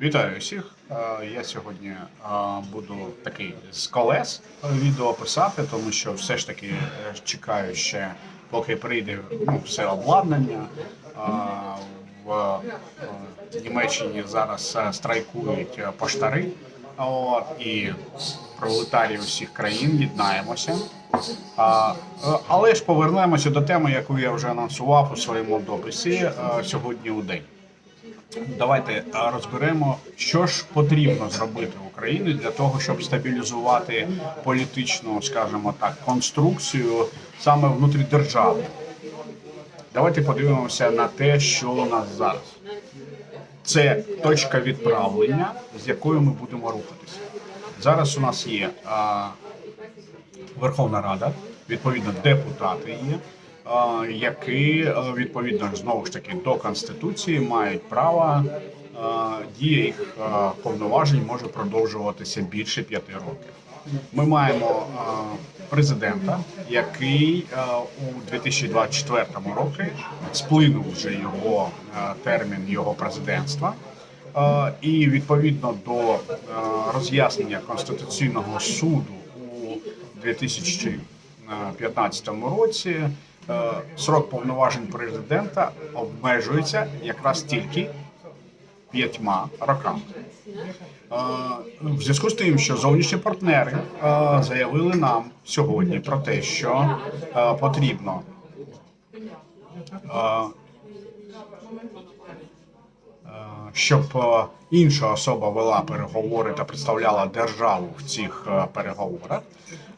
Вітаю всіх. Е, Я сьогодні е, буду такий з колес відео писати, тому що все ж таки е, чекаю ще, поки прийде ну, все обладнання. Е, В е, Німеччині зараз е, страйкують е, поштари. І пролетарії усіх країн єднаємося. А, е, але ж повернемося до теми, яку я вже анонсував у своєму дописі е, сьогодні у день. Давайте е, розберемо, що ж потрібно зробити Україні для того, щоб стабілізувати політичну, скажімо так, конструкцію саме внутрі держави. Давайте подивимося на те, що у нас зараз. Це точка відправлення, з якою ми будемо рухатися. Зараз у нас є а, Верховна Рада, відповідно, депутати є, які е, відповідно знову ж таки до конституції мають право. а, Дія їх повноважень може продовжуватися більше п'яти років. Ми маємо президента, який у 2024 році сплинув вже його термін його президентства. Е, І відповідно до е, роз'яснення Конституційного суду у 2015 році е, срок повноважень президента обмежується якраз тільки п'ятьма роками. Е, В зв'язку з тим, що зовнішні партнери е, заявили нам сьогодні про те, що е, потрібно е, Е, щоб е, інша особа вела переговори та представляла державу в цих е, переговорах,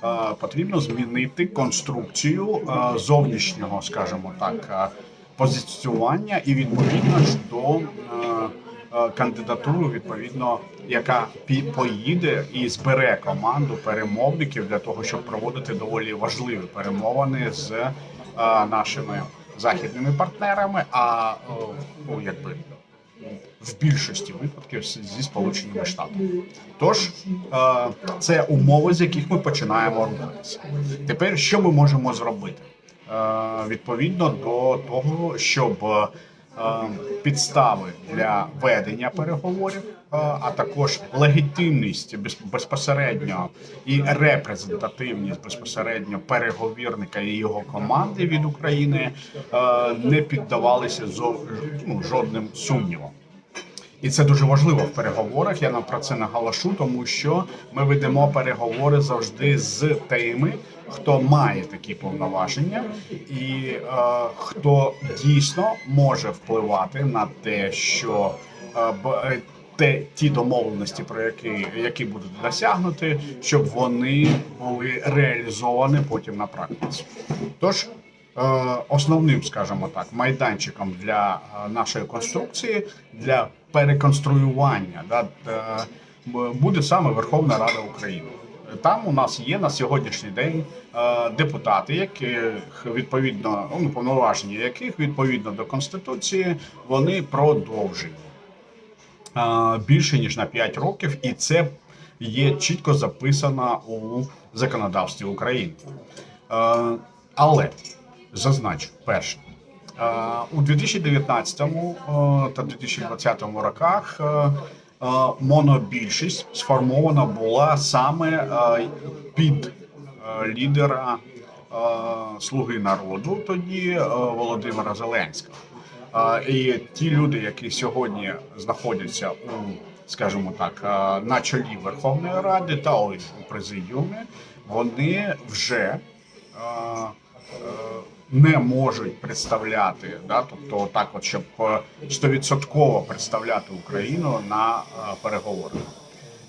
е, потрібно змінити конструкцію зовнішнього, скажімо так, позиціювання і відповідно до кандидатури, відповідно, яка поїде і збере команду перемовників для того, щоб проводити доволі важливі перемовини з нашими західними партнерами. А ну, якби в більшості випадків зі сполученими штатами. Тож е, це умови, з яких ми починаємо рухатися. Тепер що ми можемо зробити? Е, Відповідно до того, щоб е, підстави для ведення переговорів, е, а також легітимність без- безпосередньо і репрезентативність безпосередньо переговірника і його команди від України е, не піддавалися ну, жодним сумнівам. І це дуже важливо в переговорах. Я нам про це наголошу, тому що ми ведемо переговори завжди з тими, хто має такі повноваження, і е, хто дійсно може впливати на те, що е, е, те, ті домовленості, про які, які будуть досягнути, щоб вони були реалізовані потім на практиці. Тож Е, основним, скажімо так, майданчиком для е, нашої конструкції для переконструювання да, буде саме Верховна Рада України. Там у нас є на сьогоднішній день е, депутати, яких відповідно ну, повноваження яких відповідно до конституції вони продовжені більше ніж на 5 років, і це є чітко записано у законодавстві України. Е, Але зазначу перше. е, У 2019 е, та 2020 роках монобільшість сформована була саме під лідера Слуги народу, тоді Володимира Зеленського. І ті люди, які сьогодні знаходяться у, скажімо так, на чолі Верховної Ради та у президіумі, вони вже не можуть представляти, да, тобто так, от щоб е, стовідсотково представляти Україну на е, переговорах.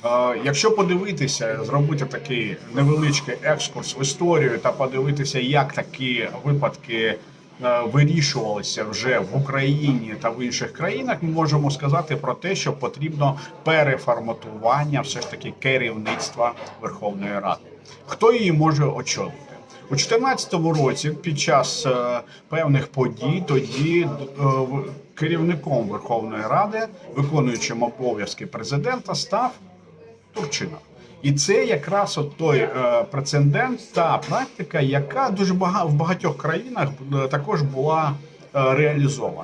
Е, Якщо подивитися, зробити такий невеличкий екскурс в історію та подивитися, як такі випадки е, вирішувалися вже в Україні та в інших країнах, ми можемо сказати про те, що потрібно переформатування все ж таки керівництва Верховної Ради. Хто її може очолити? У 2014 році, під час е, певних подій, тоді е, керівником Верховної Ради, виконуючим обов'язки президента, став Турчинов. І це якраз от той е, прецедент та практика, яка дуже бага в багатьох країнах е, також була е, реалізована.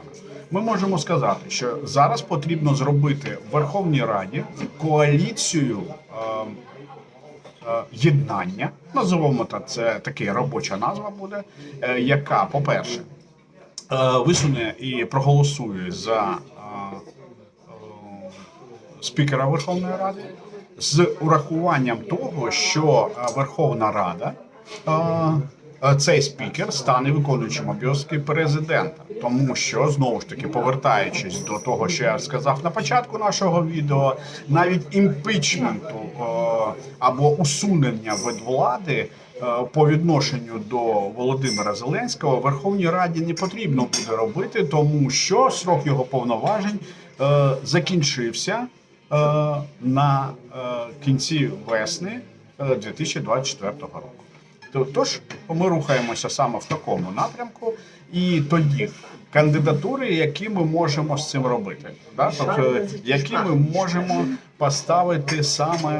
Ми можемо сказати, що зараз потрібно зробити в Верховній Раді коаліцію. е, єднання, називаємо та це таки робоча назва буде, е, яка, по-перше, е, висуне і проголосує за е, е, спікера Верховної Ради з урахуванням того, що е, Верховна Рада. Е, Цей спікер стане виконуючим обов'язки президента, тому що знову ж таки повертаючись до того, що я сказав на початку нашого відео, навіть імпічменту е, або усунення від влади е, по відношенню до Володимира Зеленського Верховній Раді не потрібно буде робити, тому що срок його повноважень е, закінчився е, на е, кінці весни е, 2024 року. То- Тож ми рухаємося саме в такому напрямку, і тоді кандидатури, які ми можемо з цим робити, да? тобто, які ми можемо поставити саме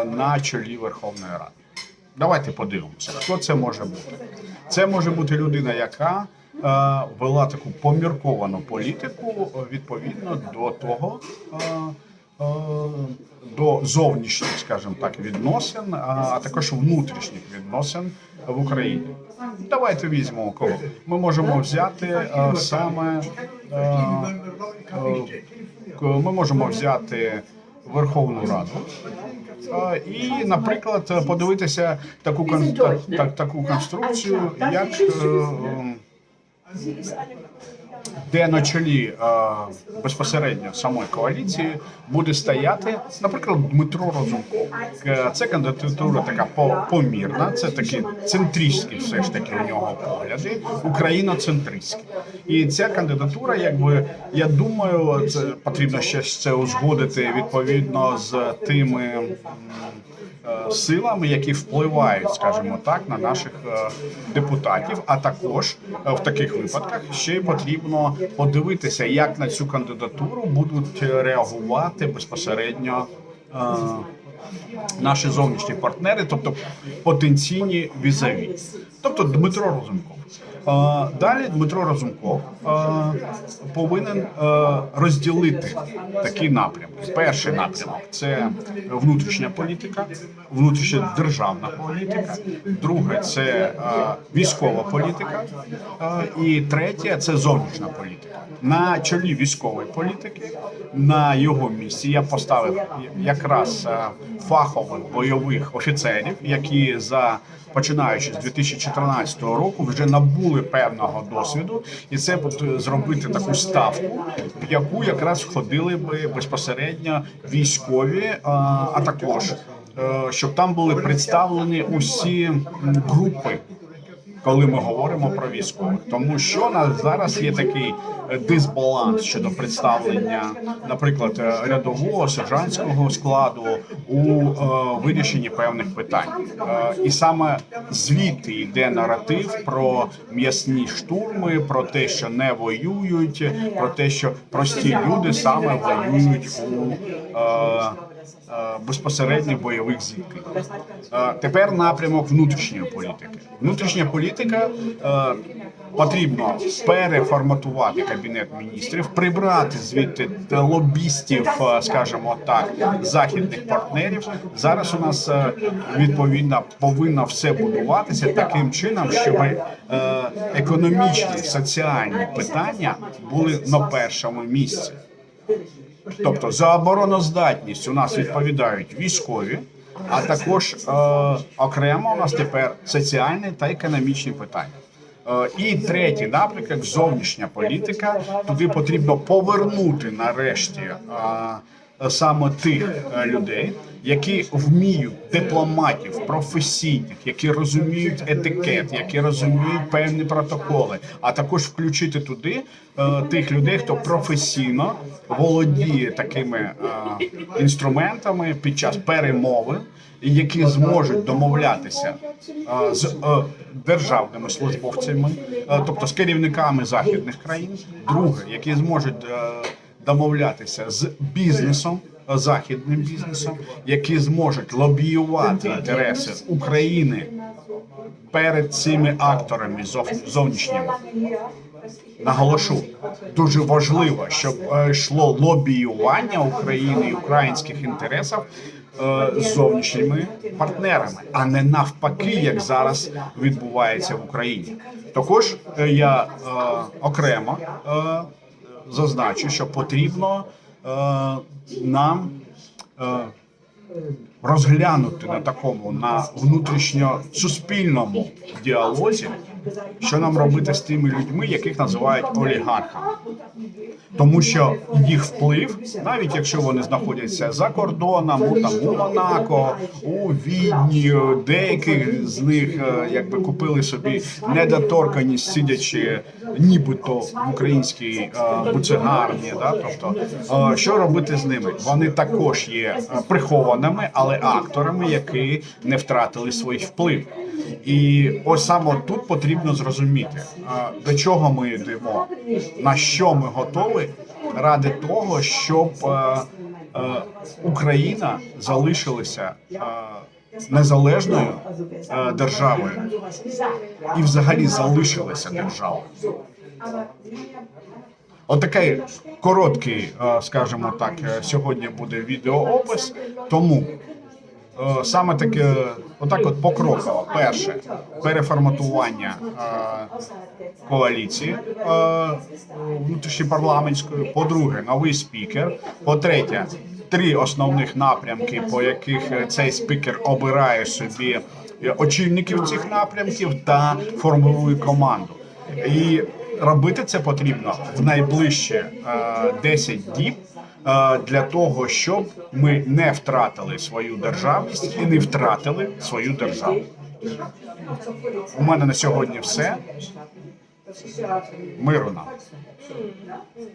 е, на чолі Верховної Ради. Давайте подивимося, хто це може бути. Це може бути людина, яка е, вела таку помірковану політику е, відповідно до того. Е, до зовнішніх, скажімо так, відносин, а також внутрішніх відносин в Україні. Давайте візьмемо кого. Ми можемо взяти е, саме е, ми можемо взяти Верховну Раду. І, наприклад, подивитися таку кон- та- та- таку конструкцію, як де на чолі е, безпосередньо самої коаліції буде стояти, наприклад, Дмитро Розумков. Е, Це кандидатура така помірна, це такі центристські, все ж таки у нього погляди, україноцентристські. І ця кандидатура, якби я думаю, це потрібно ще це узгодити відповідно з тими. е, Силами, які впливають, скажімо так, на наших е, депутатів, а також в таких випадках ще й потрібно подивитися, як на цю кандидатуру будуть реагувати безпосередньо е, наші зовнішні партнери, тобто потенційні візаві, тобто Дмитро Розумков. Далі Дмитро Розумков е, повинен розділити такі напрямки. Перший напрямок це внутрішня політика, внутрішня державна політика. Друге це військова політика. І третє це зовнішня політика. На чолі військової політики на його місці я поставив якраз фахових бойових офіцерів, які за починаючи з 2014 року вже набули певного досвіду, і це от зробити таку ставку, в яку якраз входили би безпосередньо військові, е, а також е, щоб там були представлені усі групи коли ми говоримо про військових, тому що на зараз є такий е, дисбаланс щодо представлення, наприклад, е, рядового сержантського складу у е, вирішенні певних питань, Е, і саме звідти йде наратив про м'ясні штурми, про те, що не воюють, про те, що прості люди саме воюють у. е, безпосередньо бойових зіткнень. Е, Тепер напрямок внутрішньої політики. Внутрішня політика е, потрібно переформатувати кабінет міністрів, прибрати звідти лобістів, е, скажімо так, західних партнерів. Зараз у нас е, відповідно повинно все будуватися таким чином, щоб е, економічні соціальні питання були на першому місці. Тобто за обороноздатність у нас відповідають військові, а також е, окремо у нас тепер соціальні та економічні питання. Е, і третій напрямок зовнішня політика. Туди потрібно повернути нарешті е, саме тих е, людей, які вміють дипломатів, професійних, які розуміють етикет, які розуміють певні протоколи, а також включити туди е, тих людей, хто професійно володіє такими е, інструментами під час перемови, які зможуть домовлятися е, з е, державними службовцями, е, тобто з керівниками західних країн, друге, які зможуть е, домовлятися з бізнесом. Західним бізнесом, які зможуть лобіювати інтереси України перед цими акторами зовнішніми. наголошу, дуже важливо, щоб е, йшло лобіювання України і українських інтересів е, з зовнішніми партнерами, а не навпаки, як зараз відбувається в Україні. Також е, я е, окремо е, зазначу, що потрібно е, нам е, розглянути на такому на внутрішньо-суспільному діалозі, що нам робити з тими людьми, яких називають олігархами. Тому що їх вплив, навіть якщо вони знаходяться за кордоном, у там у Монако, у Відні, деякі з них е, якби купили собі недоторканість, сидячи нібито в українській е, буцегарні. Да? Тобто, е, що робити з ними? Вони також є прихованими, але акторами, які не втратили свій вплив. І ось саме тут потрібно зрозуміти, до чого ми йдемо, на що ми готові ради того, щоб Україна залишилася незалежною державою і взагалі залишилася державою. Отакий короткий, е, скажімо так, е, сьогодні буде відеоопис. Тому саме таке, отак, от покроково. Перше переформатування е, коаліції е, внутрішньопарламентської. По-друге, новий спікер. По-третє, три основних напрямки, по яких е, цей спікер обирає собі е, очільників цих напрямків та формує команду. І робити це потрібно в найближчі е, 10 діб. Для того щоб ми не втратили свою державність і не втратили свою державу. У мене на сьогодні все. Миру нам.